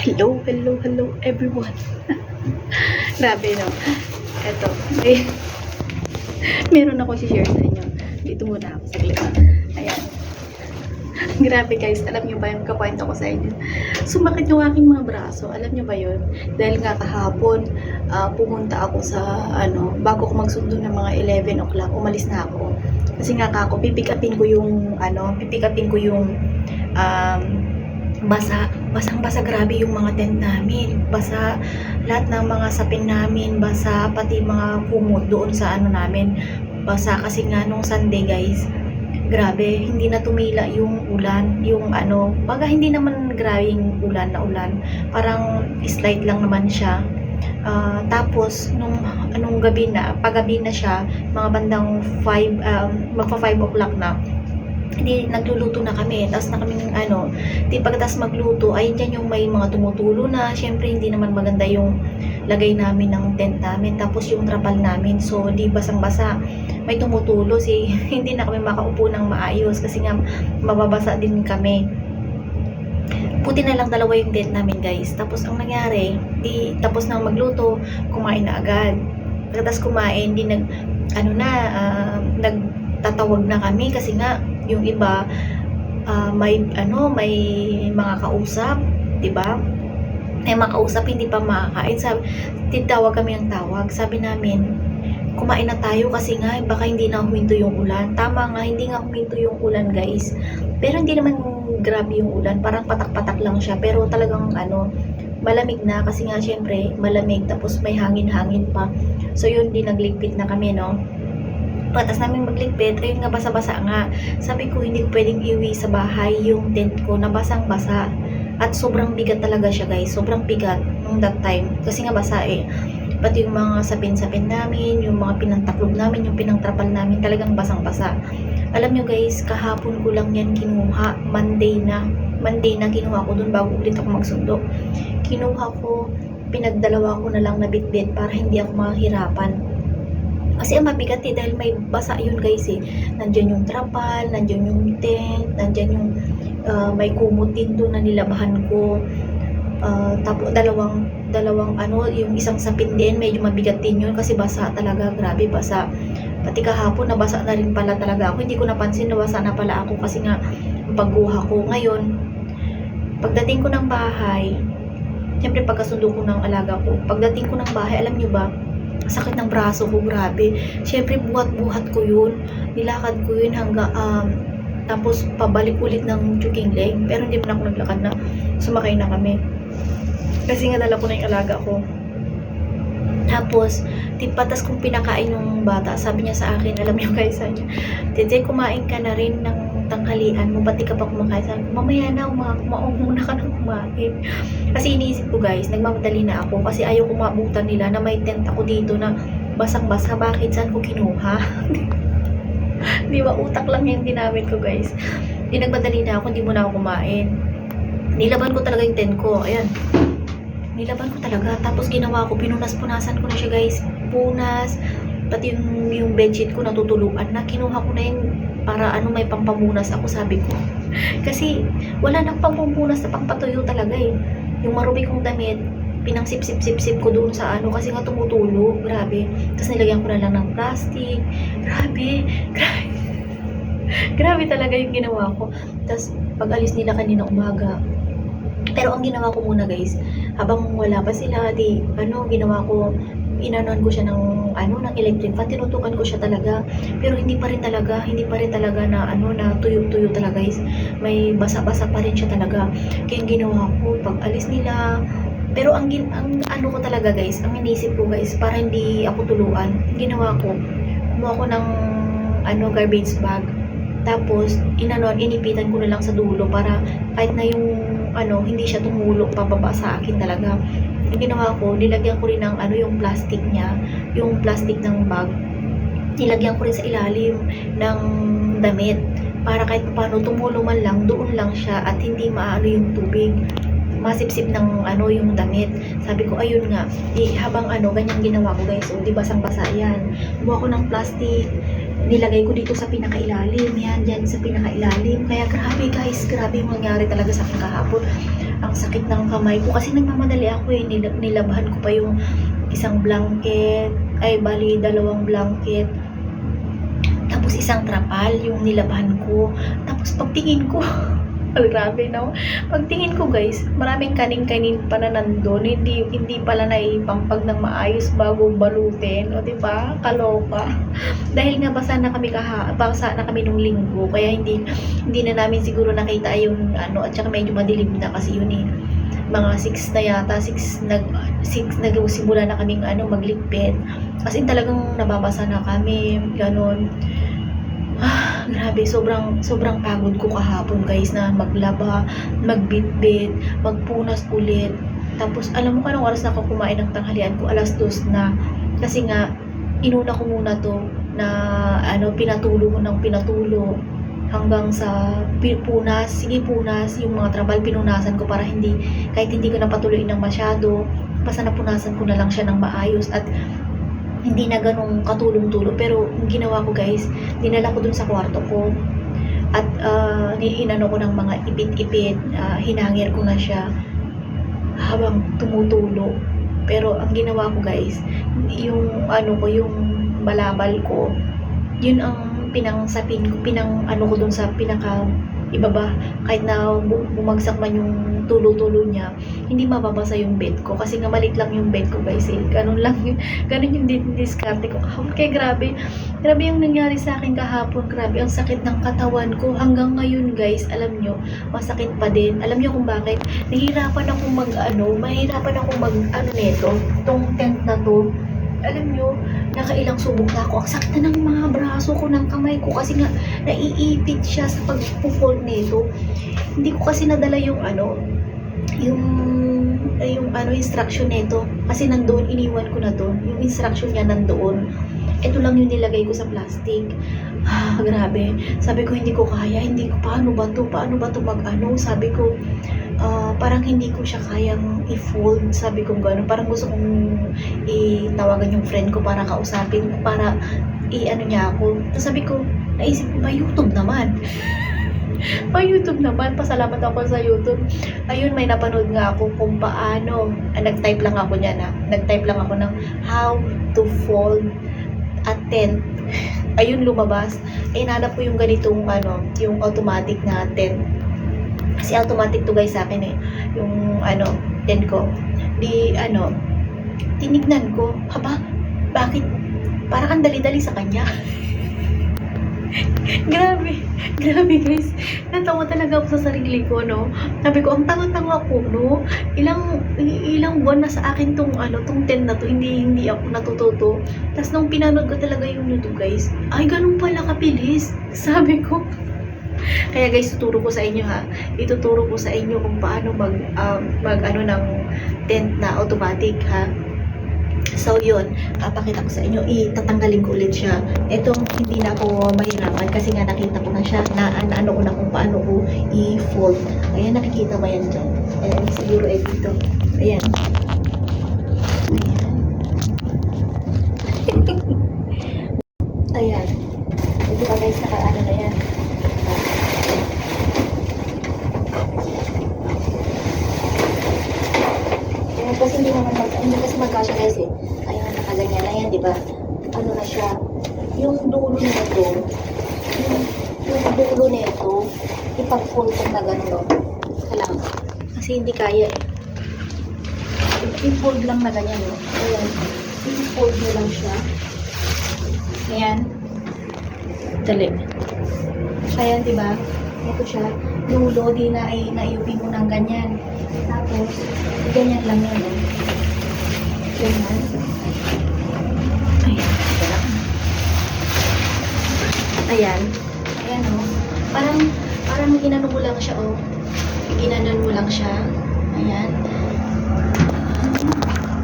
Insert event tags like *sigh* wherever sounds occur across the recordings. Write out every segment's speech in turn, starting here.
Hello, hello, hello everyone. *laughs* Grabe no. Eto, may *laughs* meron ako si-share sa inyo. Dito muna ako saglit. Ayan. *laughs* Grabe guys, alam niyo ba yung kakwento ko sa inyo? Sumakit yung aking mga braso. Alam niyo ba yun? Dahil nga kahapon, ah, pumunta ako sa, ano, bago ko magsundo ng mga 11 o'clock, umalis na ako. Kasi nga kako, pipick upin ko yung, ano, pipick upin ko yung, um, basa, basang-basa grabe yung mga tent namin. Basa lahat ng mga sapin namin, basa pati mga kumot doon sa ano namin. Basa kasi nga nung Sunday guys, grabe, hindi na tumila yung ulan, yung ano, baga hindi naman grabe yung ulan na ulan. Parang slight lang naman siya. Ah, tapos nung anong gabi na, paggabi na siya, mga bandang 5 um, magpa 5 o'clock na hindi nagluluto na kami. Tapos na kaming ano di pagkatapos magluto ay dyan yung may mga tumutulo na. Syempre hindi naman maganda yung lagay namin ng tent namin. Tapos yung trapal namin so di basang basa may tumutulo. Si *laughs* hindi na kami makaupo ng maayos kasi nga mababasa din kami. Puti na lang dalawa yung tent namin guys. Tapos ang nangyari di tapos na magluto kumain na agad. Pagkatapos kumain di nag ano na ah, nagtatawag na kami kasi nga yung iba ah, may ano may mga kausap, 'di ba? May mga kausap hindi pa makakain. Sabi, titawag kami ng tawag. Sabi namin, kumain na tayo kasi nga baka hindi na huminto yung ulan. Tama nga, hindi nga huminto yung ulan, guys. Pero hindi naman grabe yung ulan, parang patak-patak lang siya. Pero talagang ano, malamig na kasi nga syempre malamig tapos may hangin-hangin pa. So yun din nagligpit na kami, no? Patas namin magligpit, ayun nga basa-basa nga. Sabi ko hindi ko pwedeng iwi sa bahay yung tent ko na basang-basa. At sobrang bigat talaga siya guys, sobrang bigat nung that time. Kasi nga basa eh. Pati yung mga sapin-sapin namin, yung mga pinantaklog namin, yung pinangtrapal namin, talagang basang-basa. Alam nyo guys, kahapon ko lang yan kinuha, Monday na. Monday na kinuha ko dun bago ulit ako magsundo. Kinuha ko, pinagdalawa ko na lang na bitbit para hindi ako mahirapan. Kasi ang mabigat eh, dahil may basa yun guys eh. Nandyan yung trapal, nandyan yung tent, nandyan yung ah, may kumot din doon na nilabahan ko. Ah, tapos dalawang dalawang ano, yung isang sapin din, medyo mabigat din yun kasi basa talaga, grabe basa. Pati kahapon nabasa na rin pala talaga ako. Hindi ko napansin nabasa na pala ako kasi nga pagguha ko. Ngayon, pagdating ko ng bahay, Siyempre pagkasundo ko ng alaga ko, pagdating ko ng bahay, alam niyo ba, sakit ng braso ko, grabe. Siyempre, buhat-buhat ko yun. Nilakad ko yun hanggang, um, tapos pabalik ulit ng jogging leg. Pero hindi mo ako naglakad na sumakay na kami. Kasi nga dala ko na yung alaga ko. Tapos, di patas kong pinakain ng bata. Sabi niya sa akin, alam niyo guys, sabi niya, Tete, kumain ka na rin ng tanghalian mo, ba't di ka pa kumakain? Sabi ko, mamaya na, uma kumaong muna ka nang kumain. Kasi iniisip ko guys, nagmamadali na ako kasi ayaw ko maabutan nila na may tent ako dito na basang-basa. Bakit? Saan ko kinuha? *laughs* di ba? Utak lang yung ginamit ko guys. Di nagmadali na ako, hindi mo na ako kumain. Nilaban ko talaga yung tent ko. Ayan. Nilaban ko talaga. Tapos ginawa ko, pinunas-punasan ko na siya guys. Punas. Pati yung, yung bedsheet ko natutuluan na. Kinuha ko na yun para ano may pampamunas ako sabi ko. Kasi wala nang pampupunas na pangpatuyo talaga eh. Yung marubi kong damit, pinangsip-sip-sip-sip ko doon sa ano kasi nga tumutulo. Grabe. Tapos nilagyan ko na lang ng plastic. Grabe. *laughs* Grabe. Grabe talaga yung ginawa ko. Tapos pag alis nila kanina umaga, pero ang ginawa ko muna guys, habang wala pa sila, di, ano, ginawa ko, inanon ko siya ng, ano, ng electric fan, tinutukan ko siya talaga. Pero hindi pa rin talaga, hindi pa rin talaga na, ano, na tuyo-tuyo talaga guys. May basa-basa pa rin siya talaga. Kaya ginawa ko, pag alis nila, pero ang, ang ano ko talaga guys, ang inisip ko guys, para hindi ako tuluan, ginawa ko, kumuha ko ng, ano, garbage bag. Tapos, inanon, inipitan ko na lang sa dulo para kahit na yung ano, hindi siya tumulong pababa sa akin talaga. Yung ginawa ko, nilagyan ko rin ng ano yung plastic niya, yung plastic ng bag. Nilagyan ko rin sa ilalim ng damit para kahit paano tumulong man lang, doon lang siya at hindi maano yung tubig masipsip ng ano yung damit. Sabi ko, ayun nga, di, habang ano, ganyan ginawa ko guys. O, di basang-basa yan. Kumuha ko ng plastic, nilagay ko dito sa pinakailalim. Yan, dyan sa pinakailalim. Kaya grabe guys, grabe yung nangyari talaga sa akin kahapon. Ang sakit ng kamay ko kasi nagmamadali ako eh. Nil- nilabahan ko pa yung isang blanket, ay bali dalawang blanket. Tapos isang trapal yung nilabahan ko. Tapos pagtingin ko, *laughs* *laughs* grabe no. Pagtingin ko guys, maraming kanin-kanin pa na nandun. Hindi, hindi pala naipampag ng maayos bago balutin. O di ba Kaloka. *laughs* Dahil nga basa na kami kaha, basa na kami nung linggo. Kaya hindi, hindi na namin siguro nakita yung ano, at saka medyo madilim na kasi yun eh. Mga 6 na yata, 6 nag 6 nagsimula na kaming ano magligpit. Kasi talagang nababasa na kami, ganun. *sighs* Grabe, sobrang sobrang pagod ko kahapon guys na maglaba, magbitbit, magpunas ulit. Tapos alam mo kanong oras na ako kumain ng tanghalian ko, alas dos na. Kasi nga inuna ko muna to na ano pinatulo ko ng pinatulo hanggang sa punas, sige punas, yung mga trabal pinunasan ko para hindi, kahit hindi ko napatuloy ng masyado, basta napunasan ko na lang siya ng maayos at hindi na ganong katulong-tulo. Pero yung ginawa ko guys, dinala ko dun sa kwarto ko. At uh, inano ko ng mga ipit-ipit, ah, hinangir ko na siya habang tumutulo. Pero ang ginawa ko guys, yung ano ko, yung balabal ko, yun ang pinangsapin ko, pinang ano ko dun sa pinaka ibaba kahit na bu- bumagsak man yung tulo-tulo niya hindi mababasa yung bed ko. Kasi nga malit lang yung bed ko guys eh. Ganun lang yun. *laughs* Ganun yung diskarte ko. Kaya grabe. Grabe yung nangyari sa akin kahapon. Grabe ang sakit ng katawan ko. Hanggang ngayon guys alam nyo masakit pa din. Alam nyo kung bakit? Nahihirapan ako mag ano mahirapan ako mag ano neto tong tent na to. Alam nyo, nakailang subok na ako. Ang sakit na ng mga braso ko, ng kamay ko. Kasi nga naiipit siya sa pag-fold nito. Hindi ko kasi nadala yung ano, yung ay, yung ano instruction nito. Kasi nandoon iniwan ko na doon. Yung instruction niya nandoon. Ito lang yung nilagay ko sa plastic. Ah grabe. Sabi ko hindi ko kaya. Hindi ko paano ba to? Paano ba to mag ano sabi ko ah, parang hindi ko siya kayang i-fold sabi ko gano'n parang gusto kong itawagan yung friend ko para kausapin para i-ano niya ako Tapos sabi ko naisip ko ba YouTube naman *laughs* pa YouTube naman, pasalamat ako sa YouTube. Ayun, may napanood nga ako kung paano, ah, nag-type lang ako niya na, nag-type lang ako ng how to fold a tent. *laughs* Ayun, lumabas. Eh, nanap ko yung ganitong, ano, yung automatic na tent. Kasi automatic to guys sa akin eh. Yung, ano, tent ko. Di, ano, tinignan ko, haba, bakit, parang ang dali-dali sa kanya. *laughs* grabe, grabe guys. Natawa talaga ako sa sarili ko, no? Sabi ko, ang tanga-tanga ko, no? Ilang, ilang buwan na sa akin tong, ano, tong tent na to, hindi, hindi ako natututo. Tapos nung pinanood ko talaga yung YouTube, guys, ay, ganun pala kabilis. *laughs* Sabi ko, kaya guys, tuturo ko sa inyo ha. Ituturo ko sa inyo kung paano mag, um, mag ano ng tent na automatic ha. So yun, papakita ko sa inyo, itatanggalin ko ulit siya. Ito, hindi na ako mahirapan kasi nga nakita ko na siya, na na- ano ko na kung paano ko i-fold. Ayan, nakikita ba yan dyan? Ayan, siguro eh dito. Ayan. Ayan. Ito ba guys, naka-ano na yan. Ayan, kasi hindi naman mag, hindi kasi magkasya guys eh. Ayan, nakaganyan na yan, di ba? Ano na siya, yung dulo nito, yung, yung dulo nito, ipag-fold ko na gano'n. Kailangan. Kasi hindi kaya eh. I-fold lang na ganyan, no? Ayan. I-fold mo lang siya. Ayan. Dali. Ayan, di ba? Ito siya. Dulo, di na ay naiupin mo ng ganyan. Tapos, ganyan lang yan. Eh. Ganyan. Ayan. Ayan. Ayan, oh. Parang, parang inano mo lang siya, oh. Inanon mo lang siya. Ayan.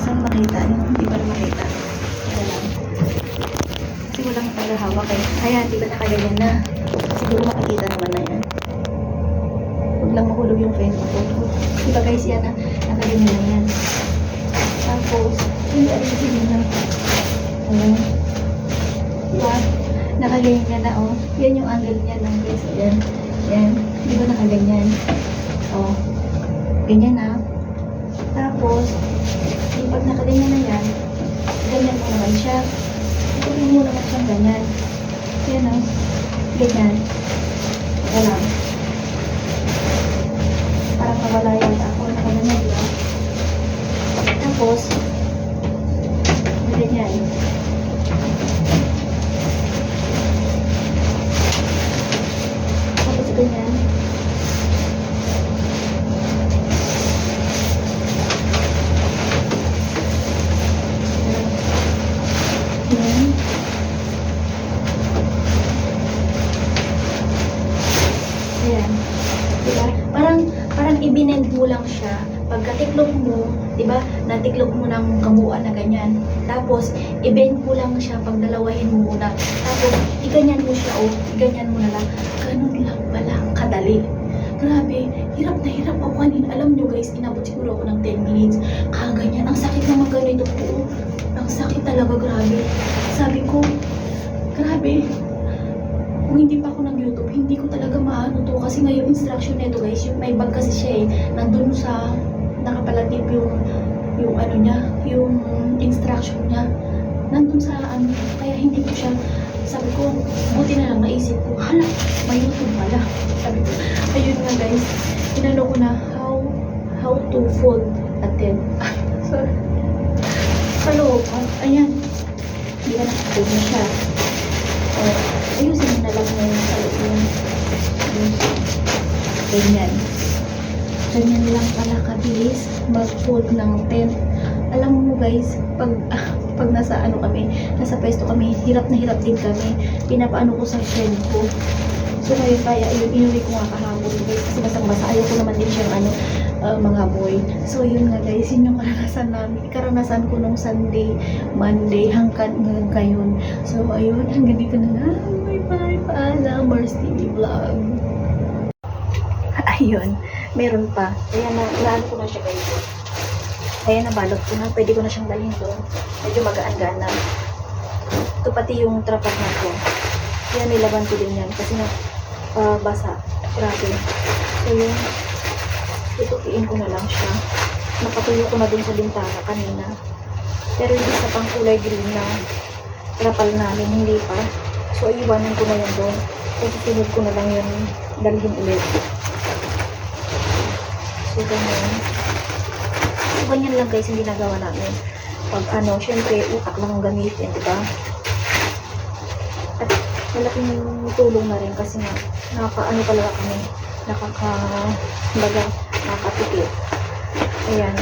Saan makita? Hindi ba makita? Ito lang. Kasi walang paghahawak eh. Ayan, di ba nakaganyan na? Siguro makikita naman na yan. Huwag lang mahulog yung Facebook ko. Di ba guys, yan na. Nakaganyan na yan. Tapos, hindi yung sige na. Ayan. Diba? Nakaganyan na, oh. Yan yung angle niya lang guys. Ayan. Ayan. Di ba nakaganyan? Oh. Ganyan na. Tapos, yung pag nakaganyan na yan, ganyan mo naman siya. Ituloy mo naman siyang ganyan. Yan o. Ganyan. Ito lang. Parang nawala yata ako. Nakaganyan lang. Tapos, ganyan. Tapos ganyan. Tapos, iganyan mo siya, oh, iganyan mo na lang. Ganun lang pala, kadali. Grabe, hirap na hirap ako kanina. Alam nyo guys, inabot siguro ako ng 10 minutes. Kaganyan, ang sakit naman ganito po. Ang sakit talaga, grabe. Sabi ko, grabe, kung hindi pa ako nag-YouTube, hindi ko talaga maano to. Kasi nga yung instruction nito guys, yung may bag kasi siya eh, nandun sa, nakapalatip yung, yung ano niya, yung instruction niya. Nandun sa ano, hindi ko siya, sabi ko, buti na lang naisip ko, hala, may YouTube pala. Sabi ko, ayun nga guys, inano ko na, how, how to fold a tent. *laughs* Sorry. Sa loob, ah, ayan, hindi ka nakafold na siya. Oh, ayusin mo na lang yung sa loob yung, ganyan. Ganyan lang pala kabilis mag-fold ng tent. Alam mo guys, pag *laughs* pag nasa ano kami, nasa pwesto kami, hirap na hirap din kami. Pinapaano ko sa friend ko. So ngayon kaya yun, inuwi ko nga kahapon guys kasi basang-basa. Ayaw ko naman din siyang ano, uh, mga boy. So yun nga guys, yun yung karanasan namin. Karanasan ko nung Sunday, Monday, hanggang ngayon. So ayun, hanggang dito na lang. Bye bye, paalam, Mars Vlog. *laughs* Ayun, meron pa. Ayan na, naano ko na siya guys. Ayan na, balot ko na. Pwede ko na siyang dalhin doon. Medyo magaan-gaan na. Ito pati yung trapag na ko. Yan, nilaban ko din yan. Kasi nga, ah, basa. Grabe. So yun, tutukiin ko na lang siya. Nakatuyo ko na dun sa bintana kanina. Pero yung isa pang kulay green na trapal namin, hindi pa. So, iwanan ko na yun doon. So, susunod ko na lang yun dalhin ulit. So, ganyan. Ganyan lang guys yung ginagawa namin. Pag ano, syempre, utak lang ang gamitin, di ba? At malaking tulong na rin kasi nga, nakaka-ano talaga kami, nakaka, baga, nakakatipid. Ayan.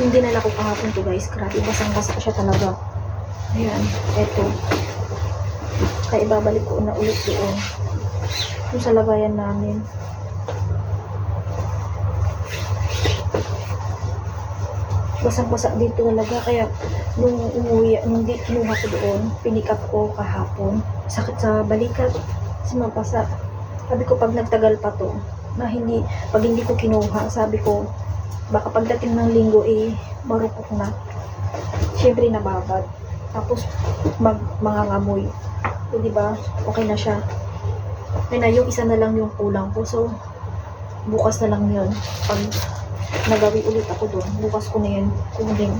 Yung dinala ko kahapon to guys, grabe, basang-basa siya talaga. Ayan, eto. Kaya ibabalik ko na ulit doon. Yung sa lagayan namin. Basang-basa dito talaga. Kaya nung umuwi, nung di kinuha ko doon, pinick up ko kahapon. Sakit sa balikat. Kasi mapasa. Sabi ko pag nagtagal pa to, na hindi, pag hindi ko kinuha, sabi ko, baka pagdating ng linggo eh, marupok na. Siyempre nababad. Tapos mag mangangamoy. So, di ba? Okay na siya. Kaya na, yung isa na lang yung kulang ko. So, bukas na lang yun. Pag nagawi ulit ako doon, bukas ko na yun kunin.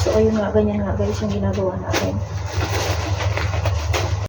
So, ayun nga, ganyan nga guys yung ginagawa natin.